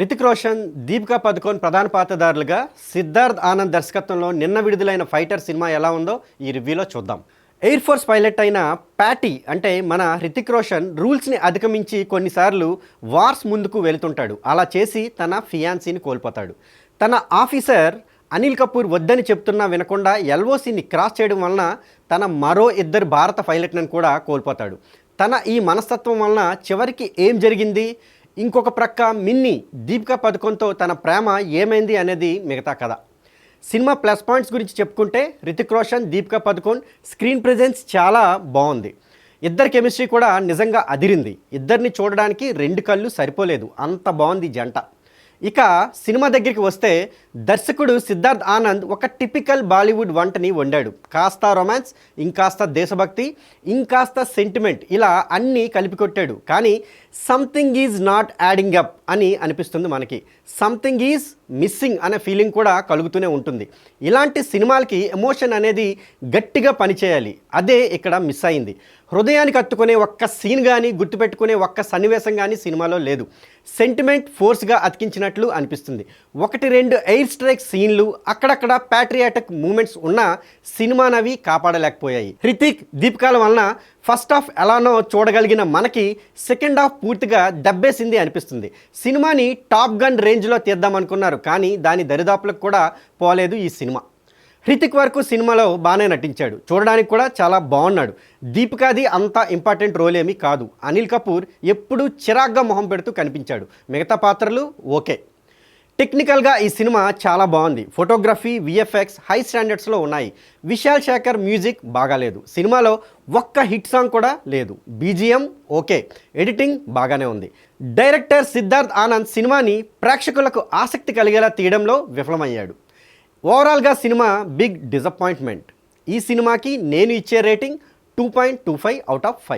రితిక్ రోషన్ దీపికా పదుకోన్ ప్రధాన పాత్రధారులుగా సిద్ధార్థ్ ఆనంద్ దర్శకత్వంలో నిన్న విడుదలైన ఫైటర్ సినిమా ఎలా ఉందో ఈ రివ్యూలో చూద్దాం. ఎయిర్ ఫోర్స్ పైలట్ అయిన ప్యాటీ అంటే మన రితిక్ రోషన్ రూల్స్ని అధిగమించి కొన్నిసార్లు వార్స్ ముందుకు వెళుతుంటాడు. అలా చేసి తన ఫియాన్సీని కోల్పోతాడు. తన ఆఫీసర్ అనిల్ కపూర్ వద్దని చెప్తున్నా వినకుండా ఎల్ఓసిని క్రాస్ చేయడం వలన తన మరో ఇద్దరు భారత పైలట్లను కూడా కోల్పోతాడు. తన ఈ మనస్తత్వం వలన చివరికి ఏం జరిగింది? ఇంకొక ప్రక్క మిన్ని దీపికా పథకంతో తన ప్రేమ ఏమైంది అనేది మిగతా కథ. సినిమా ప్లస్ పాయింట్స్ గురించి చెప్పుకుంటే రితిక్ రోషన్ దీపికా పదుకోన్ స్క్రీన్ ప్రెజెన్స్ చాలా బాగుంది. ఇద్దరి కెమిస్ట్రీ కూడా నిజంగా అదిరింది. ఇద్దరిని చూడడానికి రెండు కళ్ళు సరిపోలేదు. అంత బాగుంది జంట. ఇక సినిమా దగ్గరికి వస్తే దర్శకుడు సిద్ధార్థ్ ఆనంద్ ఒక టిపికల్ బాలీవుడ్ వంటని వండాడు. కాస్త రొమాన్స్ ఇంకాస్త దేశభక్తి ఇంకాస్త సెంటిమెంట్ ఇలా అన్నీ కలిపి కొట్టాడు. కానీ something is not adding up అని అనిపిస్తుంది మనకి. సంథింగ్ ఈజ్ మిస్సింగ్ అనే ఫీలింగ్ కూడా కలుగుతూనే ఉంటుంది. ఇలాంటి సినిమాలకి ఎమోషన్ అనేది గట్టిగా పనిచేయాలి. అదే ఇక్కడ మిస్ అయింది. హృదయానికి అత్తుకునే ఒక్క సీన్ కానీ గుర్తుపెట్టుకునే ఒక్క సన్నివేశం కానీ సినిమాలో లేదు. సెంటిమెంట్ ఫోర్స్గా అతికించినట్లు అనిపిస్తుంది. ఒకటి రెండు ఎయిర్ స్ట్రైక్ సీన్లు అక్కడక్కడ ప్యాట్రియాటిక్ మూమెంట్స్ ఉన్న సినిమానవి కాపాడలేకపోయాయి. హృతిక్ దీపికాల వలన ఫస్ట్ హాఫ్ ఎలానో చూడగలిగిన మనకి సెకండ్ హాఫ్ పూర్తిగా దెబ్బేసింది అనిపిస్తుంది. సినిమాని టాప్ గన్ రేంజ్లో తీద్దామనుకున్నారు కానీ దాని దరిదాపులకు కూడా పోలేదు ఈ సినిమా. హృతిక్ వరకు సినిమాలో బాగానే నటించాడు. చూడడానికి కూడా చాలా బాగున్నాడు దీపికాది అంత ఇంపార్టెంట్ రోల్ ఏమీ కాదు. అనిల్ కపూర్ ఎప్పుడూ చిరాగ్గా మొహం పెడుతూ కనిపించాడు. మిగతా పాత్రలు ఓకే. టెక్నికల్గా ఈ సినిమా చాలా బాగుంది ఫోటోగ్రఫీ విఎఫ్ఎక్స్ హై స్టాండర్డ్స్లో ఉన్నాయి. విశాల్ శేఖర్ మ్యూజిక్ బాగాలేదు. సినిమాలో ఒక్క హిట్ సాంగ్ కూడా లేదు. BGM okay. ఎడిటింగ్ బాగానే ఉంది. డైరెక్టర్ సిద్ధార్థ్ ఆనంద్ సినిమాని ప్రేక్షకులకు ఆసక్తి కలిగేలా తీయడంలో విఫలమయ్యాడు. ఓవరాల్గా సినిమా బిగ్ డిసప్పాయింట్మెంట్ ఈ సినిమాకి నేను ఇచ్చే rating two point two five out of five